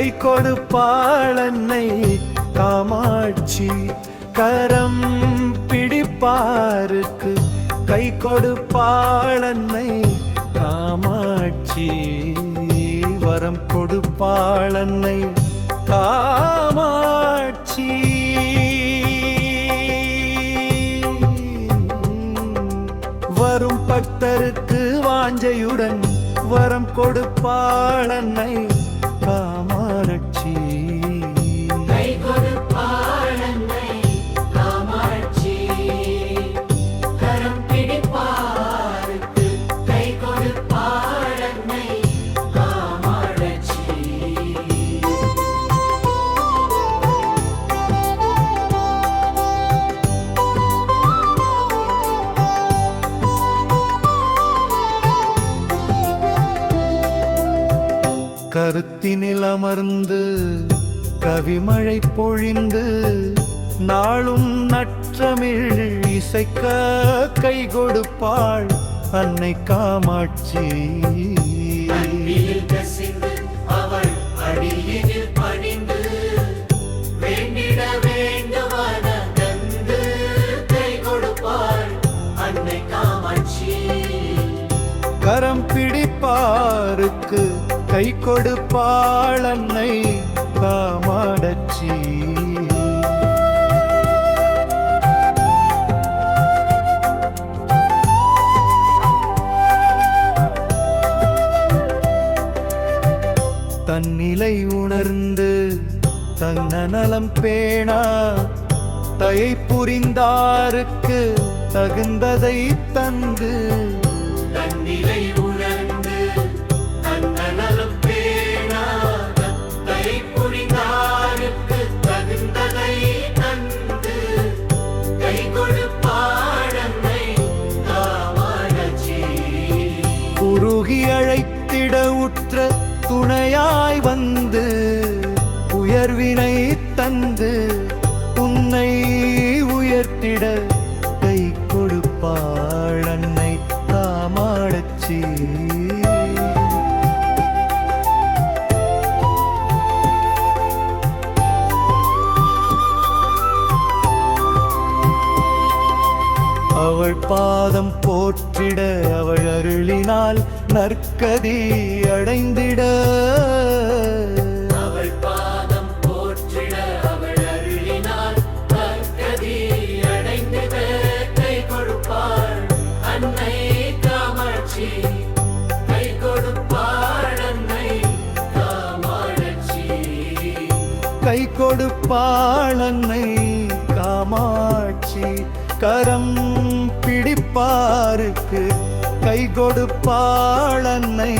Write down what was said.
கை கொடுப்பாளன்னை காமாட்சி கரம் பிடிப்பாருக்கு கை கொடுப்பாளன்னை காமாட்சி வரம் கொடுப்பாளன்னை காமாட்சி. வரும் பக்தருக்கு வாஞ்சையுடன் வரம் கொடுப்பாளன்னை காமாட்சி கருத்தினில் அமர்ந்து கவிமழை பொழிந்து நாளும் நற்றமிழ் இசைக்க கை கொடுப்பாள் அன்னை காமாட்சி. அன்பில் கசிந்து அவள் அடியினில் பணிந்து வேண்டிட வேண்டுவன தந்து கை கொடுப்பாள் அன்னை காமாட்சி. கரம் பிடிப்பாருக்கு கை கொடுப்பாளன்னை காமாடச்சி தன்னிலை உணர்ந்து தன்ன நலம் பேணா தயை புரிந்தாருக்கு தகுந்ததை தந்து. தன்னிலை உற்ற துணையாய் வந்து உயர்வினை தந்து உன்னை உயர்த்திட கை கொடுப்பாள் அன்னை தாமாடச்சி அவள் பாதம் போற்றிட அவள் அருளினால் நற்கதி அடைந்திட. கை கொடுப்பாள் அன்னை காமாட்சி கை கொடுப்பாள் அன்னை காமாட்சி. கை கொடுப்பாள் அன்னை காமாட்சி கரம் பிடிப்பாருக்கு கை கொடுப்பாள் அன்னை.